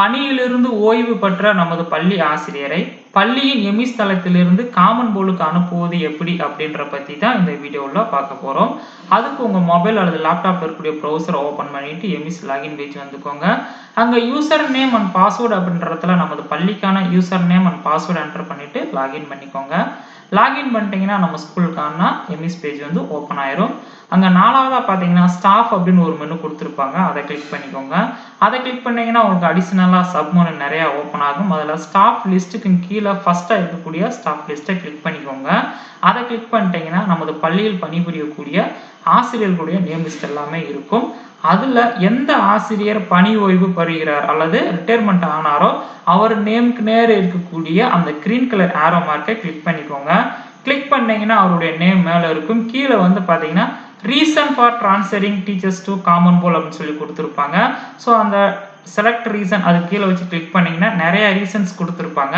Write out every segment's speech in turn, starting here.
பணியிலிருந்து ஓய்வு பெற்ற நமது பள்ளி ஆசிரியரை பள்ளியின் எமிஸ் தளத்திலிருந்து காமன் போலுக்கு அனுப்புவது எப்படி அப்படின்ற பற்றி தான் இந்த வீடியோவில் பார்க்க போகிறோம் அதுக்கு உங்கள் மொபைல் அல்லது லேப்டாப்பில் இருக்கக்கூடிய ப்ரௌசரை ஓப்பன் பண்ணிட்டு எமிஸ் லாகின் பேஜ் வந்துக்கோங்க. அங்கே யூசர் நேம் அண்ட் பாஸ்வேர்டு அப்படின்றதுல நமது பள்ளிக்கான user name and password enter பண்ணிட்டு லாகின் பண்ணிக்கோங்க. லாகின் பண்ணிட்டீங்கன்னா நம்ம ஸ்கூலுக்கான எம்இஸ் பேஜ் வந்து ஓப்பன் ஆயிரும். அங்கே நாலாவதாக பார்த்தீங்கன்னா ஸ்டாஃப் அப்படின்னு ஒரு மெனு கொடுத்துருப்பாங்க. அதை கிளிக் பண்ணிக்கோங்க. அதை கிளிக் பண்ணீங்கன்னா உங்களுக்கு அடிஷ்னலாக சப் மெனு நிறையா ஓப்பன் ஆகும். அதில் ஸ்டாஃப் லிஸ்ட்டுக்கு கீழே ஃபஸ்ட்டாக இருக்கக்கூடிய ஸ்டாஃப் லிஸ்ட்டை கிளிக் பண்ணிக்கோங்க. அதை கிளிக் பண்ணிட்டீங்கன்னா நமது பள்ளியில் பணிபுரியக்கூடிய ஆசிரியர்களுடைய நேம் லிஸ்ட் எல்லாமே இருக்கும். அதில் எந்த ஆசிரியர் பணி ஓய்வு பெறுகிறார் அல்லது ரிட்டையர்மெண்ட் ஆனாரோ அவர் நேம்க்கு நேர் இருக்கக்கூடிய அந்த கிரீன் கலர் ஆரோ மார்க்கை கிளிக் பண்ணிக்கோங்க. கிளிக் பண்ணிங்கன்னா அவருடைய நேம் மேலே இருக்கும். கீழே வந்து பார்த்தீங்கன்னா reason for transferring teachers to common pool அப்படின்னு சொல்லி கொடுத்துருப்பாங்க. ஸோ அந்த செலக்ட் ரீசன் அது கீழே வச்சு கிளிக் பண்ணீங்கன்னா நிறைய ரீசன்ஸ் கொடுத்துருப்பாங்க.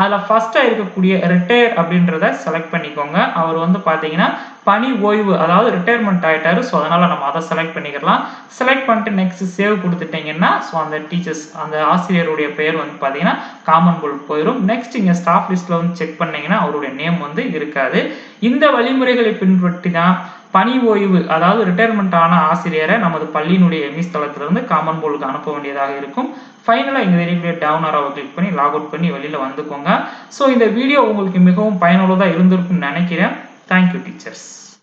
அதில் ஃபஸ்ட்டாக இருக்கக்கூடிய ரிட்டையர் அப்படின்றத செலக்ட் பண்ணிக்கோங்க. அவர் வந்து பார்த்தீங்கன்னா பணி ஓய்வு அதாவது ரிட்டையர்மெண்ட் ஆகிட்டாரு ஸோ அதனால் நம்ம அதை செலக்ட் பண்ணிக்கலாம். செலக்ட் பண்ணிட்டு நெக்ஸ்ட் சேவ் கொடுத்துட்டிங்கன்னா ஸோ அந்த டீச்சர்ஸ் அந்த ஆசிரியருடைய பெயர் வந்து பார்த்தீங்கன்னா காமன் போல் போயிடும் நெக்ஸ்ட் இங்கே ஸ்டாஃப் லிஸ்ட்டில் வந்து செக் பண்ணிங்கன்னா அவருடைய நேம் வந்து இருக்காது. இந்த வழிமுறைகளை பின்பற்றி தான் பணி ஓய்வு அதாவது ரிட்டையர்மெண்ட் ஆன ஆசிரியரை நமது பள்ளியினுடைய எம்இஸ் தளத்திலிருந்து காமன் போலுக்கு அனுப்ப வேண்டியதாக இருக்கும். ஃபைனலாக இங்கே தெரியக்கூடிய டவுன் ஆராவை கிளிக் பண்ணி லாக் அவுட் பண்ணி வெளியில் வந்துக்கோங்க. ஸோ இந்த வீடியோ உங்களுக்கு மிகவும் பயனுள்ளதாக இருந்திருக்கும்னு நினைக்கிறேன். Thank you teachers